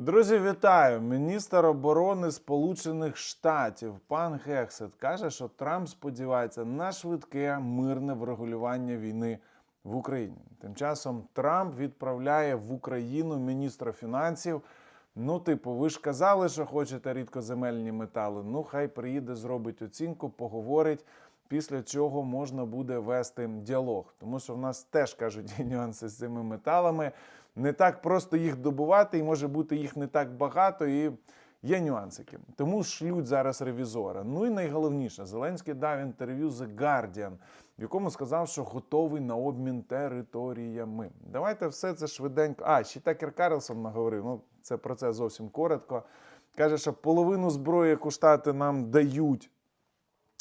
Друзі, вітаю! Міністр оборони Сполучених Штатів пан Гексет каже, що Трамп сподівається на швидке мирне врегулювання війни в Україні. Тим часом Трамп відправляє в Україну міністра фінансів. Ну, типу, ви ж казали, що хочете рідкоземельні метали. Ну, хай приїде, зробить оцінку, поговорить. Після чого можна буде вести діалог, тому що в нас теж кажуть нюанси з цими металами. Не так просто їх добувати, і може бути їх не так багато, і є нюансики. Тому шлють зараз ревізора. Ну і найголовніше, Зеленський дав інтерв'ю The Guardian, в якому сказав, що готовий на обмін територіями. Давайте все це швиденько. А, ще Такер Карлсон наговорив. Ну, це про це зовсім коротко. Каже, що половину зброї, яку штати нам дають.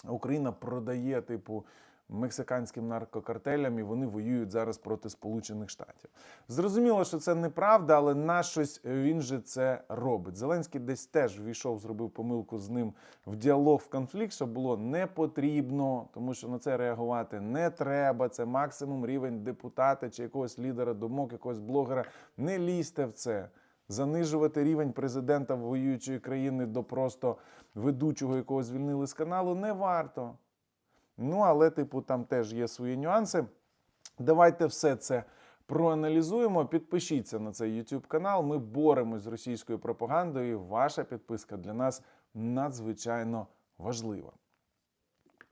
Україна продає, типу, мексиканським наркокартелям, і вони воюють зараз проти Сполучених Штатів. Зрозуміло, що це неправда, але на щось він же це робить. Зеленський десь теж ввійшов, зробив помилку з ним в діалог, в конфлікт, що було не потрібно, тому що на це реагувати не треба. Це максимум рівень депутата чи якогось лідера думок, якогось блогера. Не лізьте в це занижувати рівень президента воюючої країни до просто ведучого, якого звільнили з каналу, не варто. Ну, але, типу, там теж є свої нюанси. Давайте все це проаналізуємо. Підпишіться на цей YouTube канал. Ми боремось з російською пропагандою. Ваша підписка для нас надзвичайно важлива.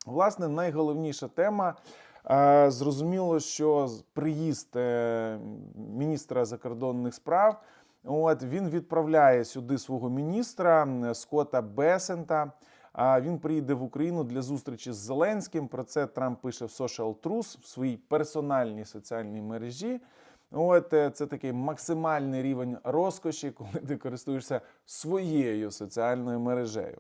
Власне, найголовніша тема. Е, Зрозуміло, що приїзд е, міністра закордонних справ. От він відправляє сюди свого міністра м, Скотта Бесента. А він приїде в Україну для зустрічі з Зеленським. Про це Трамп пише в Social Truth, в своїй персональній соціальній мережі. От е, це такий максимальний рівень розкоші, коли ти користуєшся своєю соціальною мережею.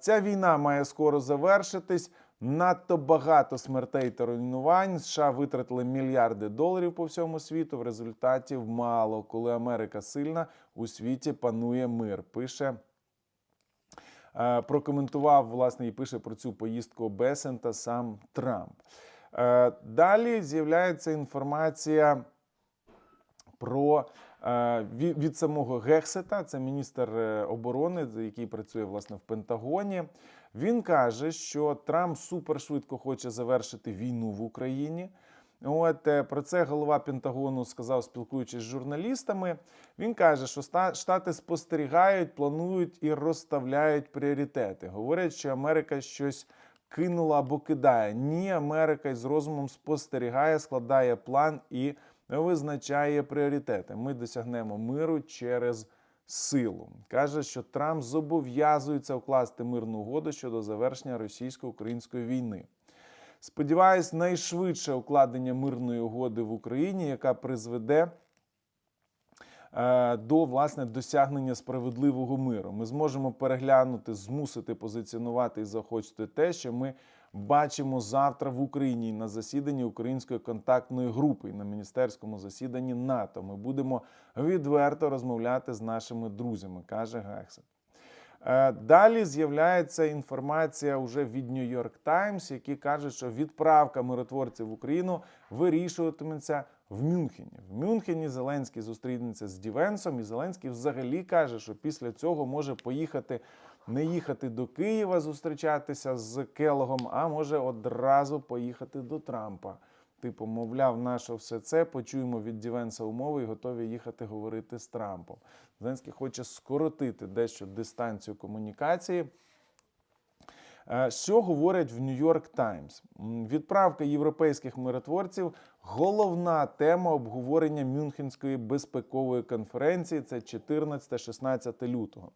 Ця війна має скоро завершитись. Надто багато смертей та руйнувань. США витратили мільярди доларів по всьому світу. В результаті мало, коли Америка сильна, у світі панує мир. Пише е, прокоментував власне і пише про цю поїздку Бесента сам Трамп. Е, Далі з'являється інформація про е, від, самого Гексета, це міністр оборони, який працює власне в Пентагоні. Він каже, що Трамп супершвидко хоче завершити війну в Україні. От е, про це голова Пентагону сказав, спілкуючись з журналістами. Він каже, що штати спостерігають, планують і розставляють пріоритети. Говорять, що Америка щось кинула або кидає. Ні, Америка із розумом спостерігає, складає план і визначає пріоритети. Ми досягнемо миру через силу. Каже, що Трамп зобов'язується укласти мирну угоду щодо завершення російсько-української війни. Сподіваюсь, найшвидше укладення мирної угоди в Україні, яка призведе е, до власне досягнення справедливого миру. Ми зможемо переглянути, змусити позиціонувати і захочити те, що ми бачимо завтра в Україні на засіданні Української контактної групи на міністерському засіданні НАТО. Ми будемо відверто розмовляти з нашими друзями, каже Гексет. Далі з'являється інформація вже від York Times, які кажуть, що відправка миротворців в Україну вирішуватиметься в Мюнхені. В Мюнхені Зеленський зустрінеться з Дівенсом, і Зеленський взагалі каже, що після цього може поїхати не їхати до Києва зустрічатися з Келогом, а може одразу поїхати до Трампа. Типу, мовляв, наше все це почуємо від Дівенса умови і готові їхати говорити з Трампом. Зеленський хоче скоротити дещо дистанцію комунікації. Е, Що говорять в Нью-Йорк Таймс? Відправка європейських миротворців головна тема обговорення Мюнхенської безпекової конференції. Це 14-16 лютого.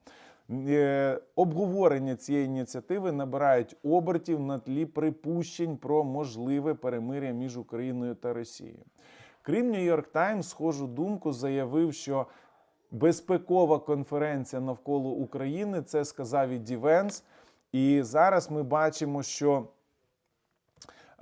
Е, Обговорення цієї ініціативи набирають обертів на тлі припущень про можливе перемир'я між Україною та Росією. Крім Нью-Йорк Таймс, схожу думку заявив, що безпекова конференція навколо України це сказав і Дівенс. І зараз ми бачимо, що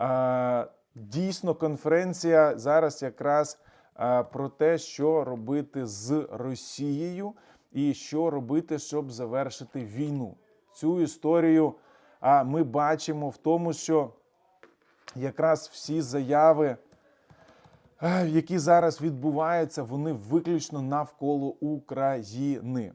е, дійсно конференція зараз якраз е, про те, що робити з Росією і що робити, щоб завершити війну. Цю історію а, ми бачимо в тому, що якраз всі заяви які зараз відбуваються, вони виключно навколо України.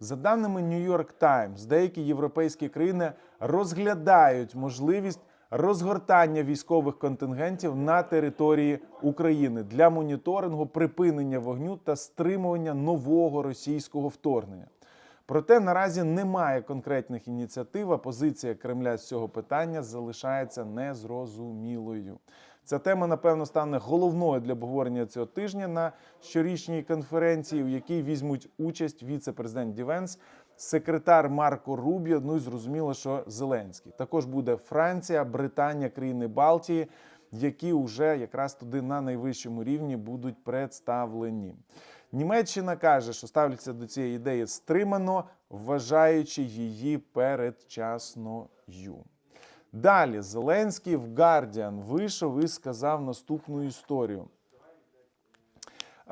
За даними New York Times, деякі європейські країни розглядають можливість розгортання військових контингентів на території України для моніторингу, припинення вогню та стримування нового російського вторгнення. Проте наразі немає конкретних ініціатив. а Позиція Кремля з цього питання залишається незрозумілою. Ця тема, напевно, стане головною для обговорення цього тижня на щорічній конференції, у якій візьмуть участь віце-президент Дівенс, секретар Марко Рубіо. Ну і зрозуміло, що Зеленський. Також буде Франція, Британія, країни Балтії, які вже якраз туди на найвищому рівні будуть представлені. Німеччина каже, що ставляться до цієї ідеї стримано, вважаючи її передчасною. Далі Зеленський в Guardian вийшов і сказав наступну історію.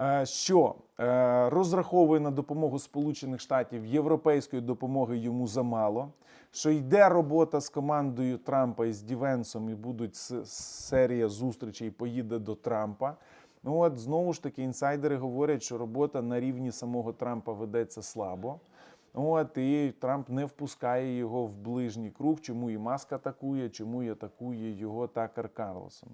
Е, Що е, розраховує на допомогу Сполучених Штатів європейської допомоги йому замало. Що йде робота з командою Трампа і з Дівенсом, і будуть серія зустрічей, поїде до Трампа. Ну от знову ж таки інсайдери говорять, що робота на рівні самого Трампа ведеться слабо. От і Трамп не впускає його в ближній круг. Чому і Маск атакує, чому і атакує його Такер Карлсон.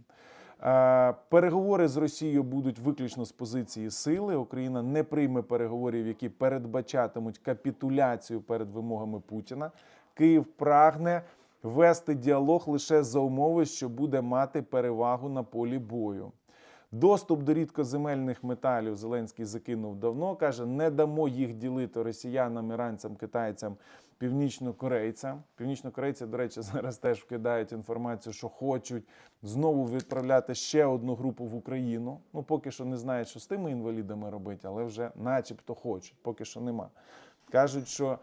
Е, Переговори з Росією будуть виключно з позиції сили. Україна не прийме переговорів, які передбачатимуть капітуляцію перед вимогами Путіна. Київ прагне вести діалог лише за умови, що буде мати перевагу на полі бою. Доступ до рідкоземельних металів Зеленський закинув давно. каже: не дамо їх ділити росіянам, іранцям, китайцям, північнокорейцям. Північнокорейці, до речі, зараз теж вкидають інформацію, що хочуть знову відправляти ще одну групу в Україну. Ну поки що не знають, що з тими інвалідами робити, але вже, начебто, хочуть. Поки що нема. Кажуть, що.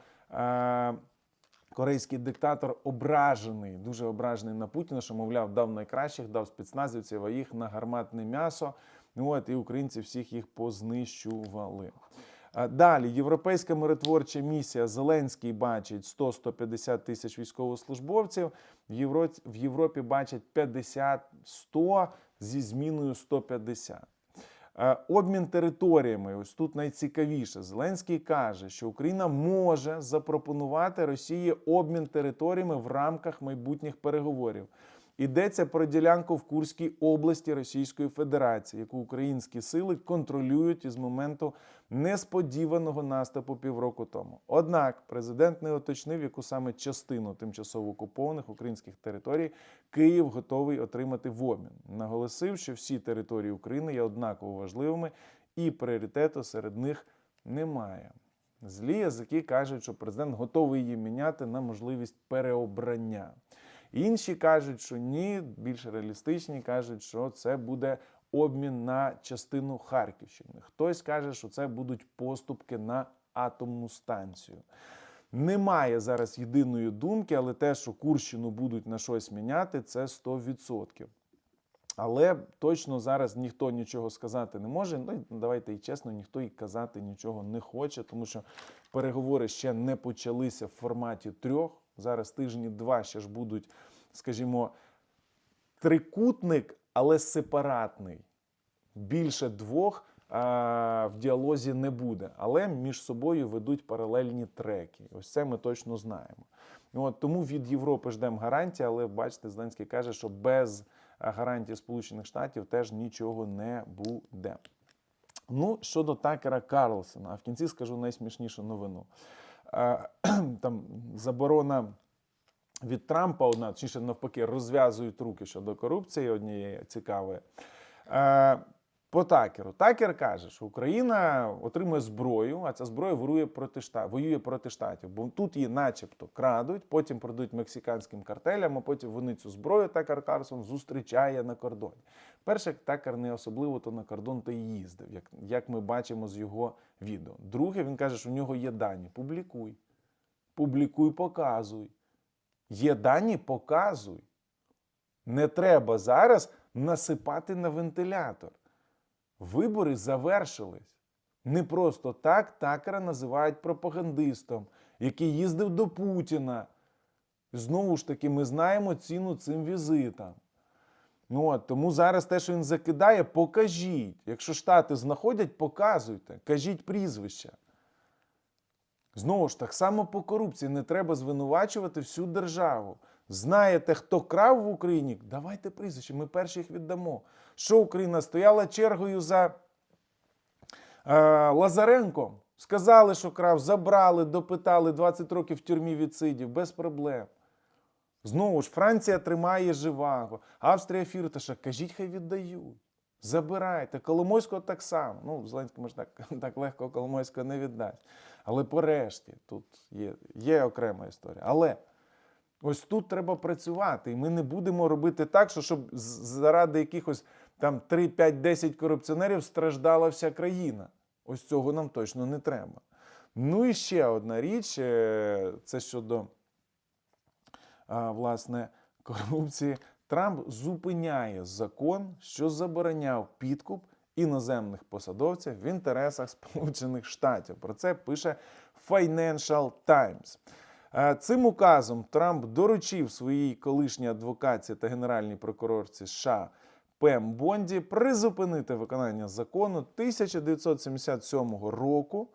Корейський диктатор ображений, дуже ображений на Путіна, що, мовляв, дав найкращих, дав спецназівців, а їх на гарматне м'ясо. Ну, От, і українці всіх їх познищували. Далі, європейська миротворча місія Зеленський бачить 100-150 тисяч військовослужбовців. В Європі, в Європі бачать 50-100 зі зміною 150. Е, Обмін територіями, ось тут найцікавіше. Зеленський каже, що Україна може запропонувати Росії обмін територіями в рамках майбутніх переговорів. Йдеться про ділянку в Курській області Російської Федерації, яку українські сили контролюють із моменту несподіваного наступу півроку тому. Однак президент не уточнив, яку саме частину тимчасово окупованих українських територій Київ готовий отримати в обмін. Наголосив, що всі території України є однаково важливими і пріоритету серед них немає. Злі язики кажуть, що президент готовий її міняти на можливість переобрання. Інші кажуть, що ні, більш реалістичні кажуть, що це буде обмін на частину Харківщини. Хтось каже, що це будуть поступки на атомну станцію. Немає зараз єдиної думки, але те, що Курщину будуть на щось міняти, це 100%. Але точно зараз ніхто нічого сказати не може. Ну давайте і чесно, ніхто і казати нічого не хоче, тому що переговори ще не почалися в форматі трьох. Зараз тижні два ще ж будуть, скажімо, трикутник, але сепаратний. Більше двох а, в діалозі не буде, але між собою ведуть паралельні треки. Ось це ми точно знаємо. От, тому від Європи ждемо гарантії, але бачите, Зеленський каже, що без а, гарантій Сполучених Штатів теж нічого не буде. Ну, щодо Такера Карлсона, а в кінці скажу найсмішнішу новину. Там заборона від Трампа, одна, точніше, навпаки, розв'язують руки щодо корупції однієї цікавої. По Такеру. Такер каже, що Україна отримує зброю, а ця зброя воює проти штатів, воює проти штатів. Бо тут її начебто крадуть, потім продають мексиканським картелям, а потім вони цю зброю Такер Карсон зустрічає на кордоні. Перше, Такер не особливо то на кордон та й їздив, як, як ми бачимо з його відео. Друге, він каже, що у нього є дані. Публікуй. Публікуй, показуй. Є дані, показуй. Не треба зараз насипати на вентилятор. Вибори завершились. Не просто так Такера називають пропагандистом, який їздив до Путіна. Знову ж таки, ми знаємо ціну цим візитам. Ну, от, тому зараз те, що він закидає, покажіть. Якщо штати знаходять, показуйте, кажіть прізвища. Знову ж так само по корупції не треба звинувачувати всю державу. Знаєте, хто крав в Україні? Давайте прізвище, ми перші їх віддамо. Що Україна стояла чергою за е, Лазаренком? Сказали, що крав, забрали, допитали, 20 років в тюрмі відсидів, без проблем. Знову ж, Франція тримає живаго, Австрія Фірташа, кажіть, хай віддають. Забирайте. Коломойського так само. Ну, Зеленський може так, так легко Коломойського не віддасть. Але порешті тут є, є окрема історія. Але ось тут треба працювати. І ми не будемо робити так, що щоб заради якихось там 3, 5, 10 корупціонерів страждала вся країна. Ось цього нам точно не треба. Ну і ще одна річ е, це щодо власне корупції. Трамп зупиняє закон, що забороняв підкуп іноземних посадовців в інтересах Сполучених Штатів. Про це пише Financial Times. Цим указом Трамп доручив своїй колишній адвокатці та генеральній прокурорці США Пем Бонді призупинити виконання закону 1977 року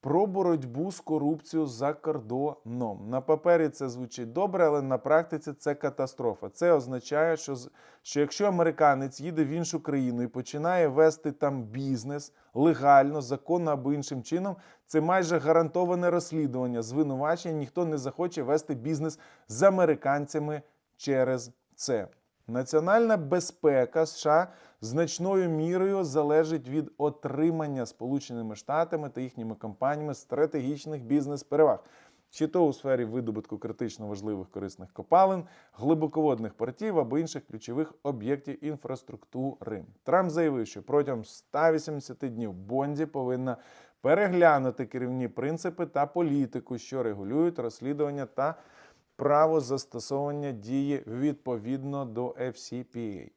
про боротьбу з корупцією за кордоном. На папері це звучить добре, але на практиці це катастрофа. Це означає, що, що якщо американець їде в іншу країну і починає вести там бізнес легально, законно або іншим чином, це майже гарантоване розслідування, звинувачення. Ніхто не захоче вести бізнес з американцями через це. Національна безпека США значною мірою залежить від отримання Сполученими Штатами та їхніми компаніями стратегічних бізнес-переваг, чи то у сфері видобутку критично важливих корисних копалин, глибоководних портів або інших ключових об'єктів інфраструктури. Трамп заявив, що протягом 180 днів Бонді повинна переглянути керівні принципи та політику, що регулюють розслідування та право застосовування дії відповідно до FCPA.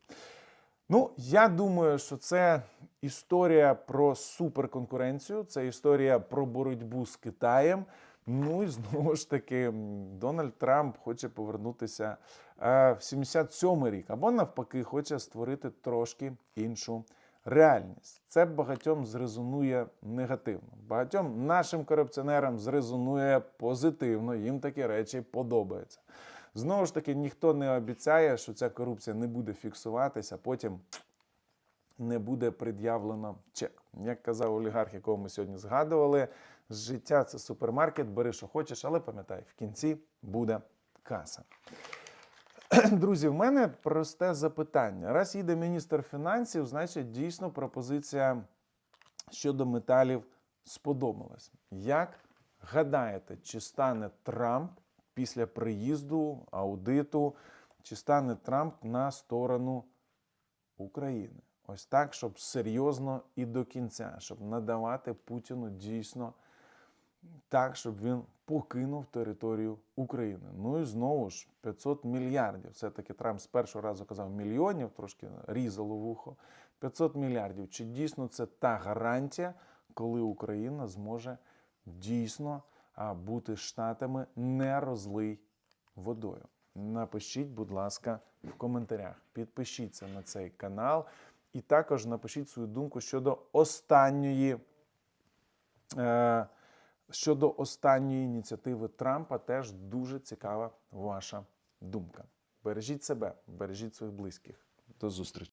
Ну, я думаю, що це історія про суперконкуренцію, це історія про боротьбу з Китаєм. Ну і знову ж таки, Дональд Трамп хоче повернутися е, в 77-й рік, або навпаки, хоче створити трошки іншу реальність. Це багатьом зрезонує негативно. Багатьом нашим корупціонерам зрезонує позитивно. Їм такі речі подобаються. Знову ж таки, ніхто не обіцяє, що ця корупція не буде фіксуватися, потім не буде пред'явлено чек. Як казав олігарх, якого ми сьогодні згадували, життя це супермаркет, бери, що хочеш, але пам'ятай, в кінці буде каса. Друзі, в мене просте запитання. Раз їде міністр фінансів, значить дійсно пропозиція щодо металів сподобалась. Як гадаєте, чи стане Трамп після приїзду, аудиту, чи стане Трамп на сторону України? Ось так, щоб серйозно і до кінця, щоб надавати Путіну дійсно так, щоб він покинув територію України. Ну і знову ж 500 мільярдів. Все-таки Трамп з першого разу казав мільйонів, трошки різало вухо. 500 мільярдів. Чи дійсно це та гарантія, коли Україна зможе дійсно бути штатами не розлий водою? Напишіть, будь ласка, в коментарях. Підпишіться на цей канал і також напишіть свою думку щодо останньої. Е, щодо останньої ініціативи Трампа теж дуже цікава ваша думка. Бережіть себе, бережіть своїх близьких. До зустрічі.